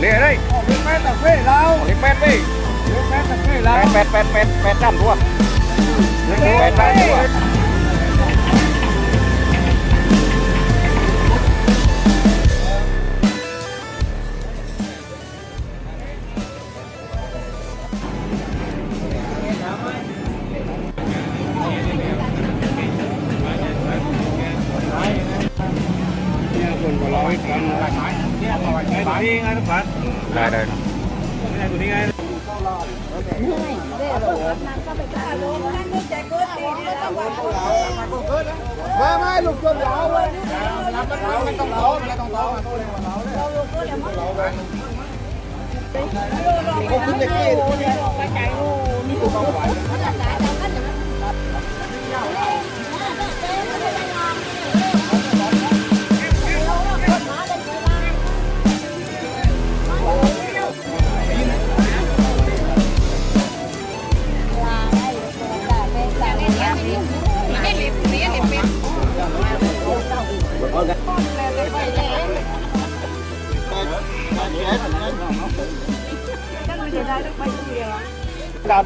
เรียกได้เลี้ยงแม่ตะเฟ่เราเรียกแปด เนี่ยเอาไว้ใช้ตัวนี้ไงทุกคนได้ได้นะใช้ตัวนี้ไงไม่ไม่ลู กาว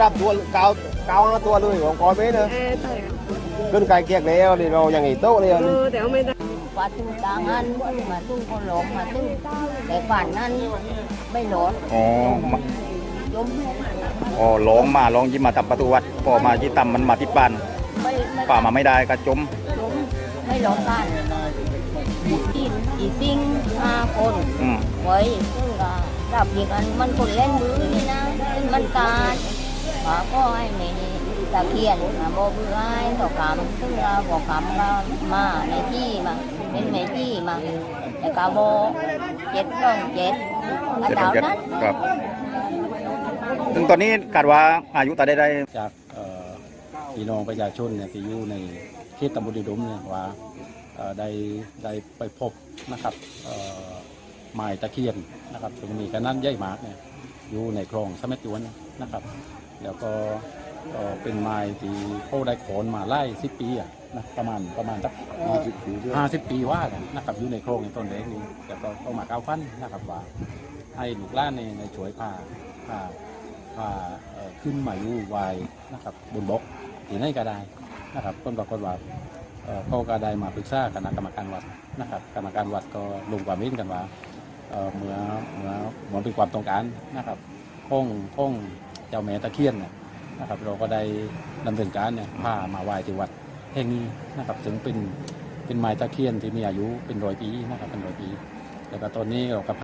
ดับตัวกาวกาวตัวเลยของคอยเมตรเออะขึ้นไกลเกียกแล้วนี่เราอย่างไงโต๊ะเลยเออแต่ว่าไม่ได้ว่าถึงตางอันมาถึงคนหลงมาถึงแต่ฝันนั้นไม่หลดอ๋อจมอ๋อลองมาลองยิ้มมาตับประตูวัดพอมาที่ต่ำมันมาที่ปานไม่ไม่ป่ามาไม่ได้ก็จมจมไม่หลดบ้าน อีกอีกติ้งห้าคนอืมไว้ซึ่งก็ดับอีกอันมันคนเล่นมือนี่นะซึ่งมันการป้าก็ให้ในตะเคียนมาบอกเพื่อให้ต่อกรรมซึ่งเราบอกกรรมก็มาในที่มาเป็นในที่มาแต่กาโบเจ็ดร่องเจ็ดกระเจ็ดเจ้าเจ็ดนั้นครับซึ่งตอนนี้คาดว่าอายุตาได้ได้จากเอ่อพี่น้องประชาชนเนี่ยที่อยู่ในเขตตำบลดิดมเนี่ยว่าเอ่อ ได้ได้ไปพบนะครับเอ่อไม้ตะเคียนนะครับตรงนี้ขนาดใหญ่มากเนี่ยอยู่ในคลองสะเม็ดยวนนะครับ แล้วก็เอ่อเป็นไม้ที่เขาได้ขนมาไล่สิบปีอะนะประมาณประมาณสักห้าสิบปีห้าสิบปีว่ากันนะครับอยู่ในโครงในต้นเล็กนี้แต่ก็เข้ามาก้าวฟันนะครับว่า ให้ลูกหล้านในในช่วยพาพาว่าเอ่อขึ้นมาอยู่วายนะครับบนบกที่ไหนก็ได้นะครับต้นปรากฏว่า เอ่อเขาก็ได้มาปรึกษาคณะกรรมการวัดนะครับกรรมการวัดก็ลงความเห็นกันว่าเมื่อเมื่อเมื่อเป็นความต้องการนะครับคงคงเจ้าแม่ตะเคียนเนี่ยนะครับเราก็ได้ดำเนินการเนี่ยพามาไหว้ที่วัดแห่งนี้นะครับถึงเป็นเป็นไม้ตะเคียนที่มีอายุเป็นร้อยปีนะครับเป็นร้อยปี แล้วก็ตอนนี้เราก็